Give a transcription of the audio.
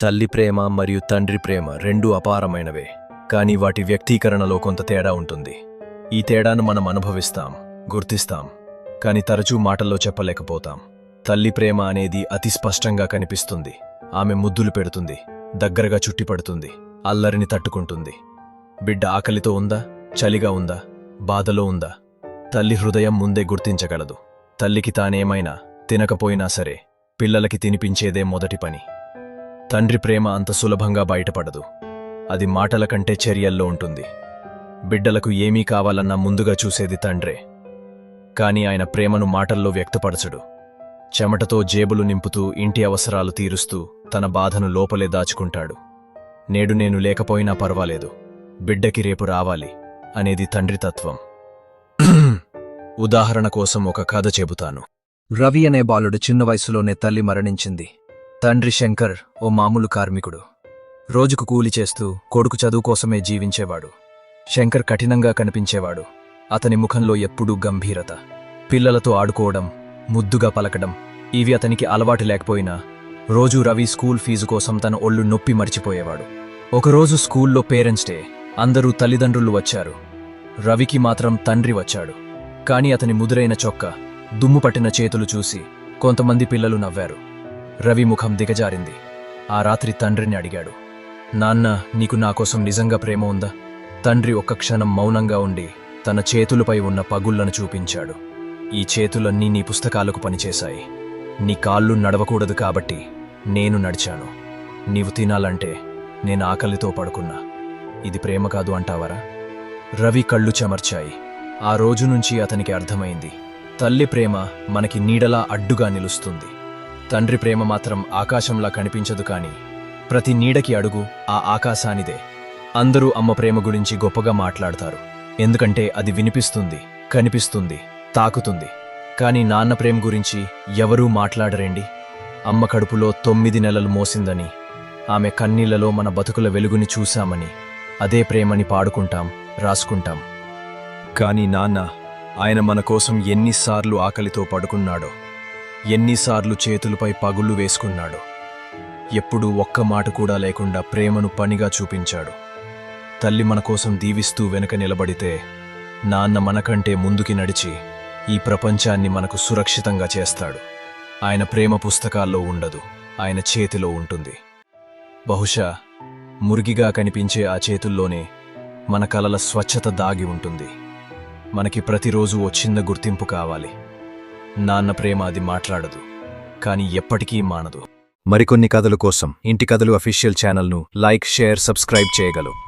తల్లి ప్రేమ మరియు తండ్రి ప్రేమ రెండూ అపారమైనవే కానీ వాటి వ్యక్తీకరణలో కొంత తేడా ఉంటుంది. ఈ తేడాను మనం అనుభవిస్తాం గుర్తిస్తాం కాని తరచూ మాటల్లో చెప్పలేకపోతాం. తల్లి ప్రేమ అనేది అతి స్పష్టంగా కనిపిస్తుంది ఆమె ముద్దులు పెడుతుంది దగ్గరగా చుట్టిపడుతుంది అల్లరిని తట్టుకుంటుంది. బిడ్డ ఆకలితో ఉందా చలిగా ఉందా బాధలో ఉందా? తల్లి హృదయం ముందే గుర్తించగలదు. తల్లికి తానేమైనా తినకపోయినా సరే పిల్లలకి తినిపించేదే మొదటి పని. తండ్రి ప్రేమ అంత సులభంగా బయటపడదు. అది మాటల కంటే చర్యల్లో ఉంటుంది. బిడ్డలకు ఏమీ కావాలన్నా ముందుగా చూసేది తండ్రే. కాని ఆయన ప్రేమను మాటల్లో వ్యక్తపరచడు. చెమటతో జేబులు నింపుతూ ఇంటి అవసరాలు తీరుస్తూ తన బాధను లోపలే దాచుకుంటాడు. నేడు నేను లేకపోయినా పర్వాలేదు. బిడ్డకి రేపు రావాలి అనేది తండ్రి తత్వం. ఉదాహరణ కోసం ఒక కథ చెబుతాను. రవి అనే బాలుడు చిన్న వయసులోనే తల్లి మరణించింది. తండ్రి శంకర్ ఓ మామూలు కార్మికుడు. రోజుకు కూలి చేస్తూ కొడుకు చదువు కోసమే జీవించేవాడు. శంకర్ కఠినంగా కనిపించేవాడు. అతని ముఖంలో ఎప్పుడూ గంభీరత. పిల్లలతో ఆడుకోవడం ముద్దుగా పలకడం ఇవి అతనికి అలవాటు లేకపోయినా రోజూ రవి స్కూల్ ఫీజు కోసం తన ఒళ్ళు నొప్పి మర్చిపోయేవాడు. ఒకరోజు స్కూల్లో పేరెంట్స్ డే. అందరూ తల్లిదండ్రులు వచ్చారు. రవికి మాత్రం తండ్రి వచ్చాడు. కాని అతని ముదురైన చొక్కా దుమ్ము పట్టిన చేతులు చూసి కొంతమంది పిల్లలు నవ్వారు. రవి ముఖం దిగజారింది. ఆ రాత్రి తండ్రిని అడిగాడు. నాన్న నీకు నా కోసం నిజంగా ప్రేమ ఉందా? తండ్రి ఒక్క క్షణం మౌనంగా ఉండి తన చేతులపై ఉన్న పగుళ్ళను చూపించాడు. ఈ చేతులన్నీ నీ పుస్తకాలకు పనిచేశాయి. నీ కాళ్ళు నడవకూడదు కాబట్టి నేను నడిచాను. నీవు తినాలంటే నేను ఆకలితో పడుకున్నా. ఇది ప్రేమ కాదు అంటావరా? రవి కళ్ళు చెమర్చాయి. ఆ రోజు నుంచి అతనికి అర్థమైంది. తల్లి ప్రేమ మనకి నీడలా అడ్డుగా నిలుస్తుంది. తండ్రి ప్రేమ మాత్రం ఆకాశంలా కనిపించదు కాని ప్రతి నీడకి అడుగు ఆ ఆకాశానిదే. అందరూ అమ్మ ప్రేమ గురించి గొప్పగా మాట్లాడతారు. ఎందుకంటే అది వినిపిస్తుంది కనిపిస్తుంది తాకుతుంది. కాని నాన్న ప్రేమ గురించి ఎవరూ మాట్లాడరేండి? అమ్మ కడుపులో తొమ్మిది నెలలు మోసిందని ఆమె కన్నీళ్ళలో మన బతుకుల వెలుగుని చూశామని అదే ప్రేమని పాడుకుంటాం రాసుకుంటాం. కాని నాన్న ఆయన మన కోసం ఎన్నిసార్లు ఆకలితో పడుకున్నాడో. ఎన్నిసార్లు చేతులపై పగుళ్ళు వేసుకున్నాడు. ఎప్పుడూ ఒక్క మాట కూడా లేకుండా ప్రేమను పనిగా చూపించాడు. తల్లి మన కోసం దీవిస్తూ వెనక నిలబడితే నాన్న మనకంటే ముందుకి నడిచి ఈ ప్రపంచాన్ని మనకు సురక్షితంగా చేస్తాడు. ఆయన ప్రేమ పుస్తకాల్లో ఉండదు ఆయన చేతిలో ఉంటుంది. బహుశా మురిగిగా కనిపించే ఆ చేతుల్లోనే మన కలల స్వచ్ఛత దాగి ఉంటుంది. మనకి ప్రతిరోజు ఓ చిన్న గుర్తింపు కావాలి. నాన్న ప్రేమ అది మాట్లాడదు కానీ ఎప్పటికీ మానదు. మరికొన్ని కథల కోసం ఇంటి కథలు అఫీషియల్ ఛానల్ను లైక్ షేర్ సబ్స్క్రైబ్ చేయగలవు.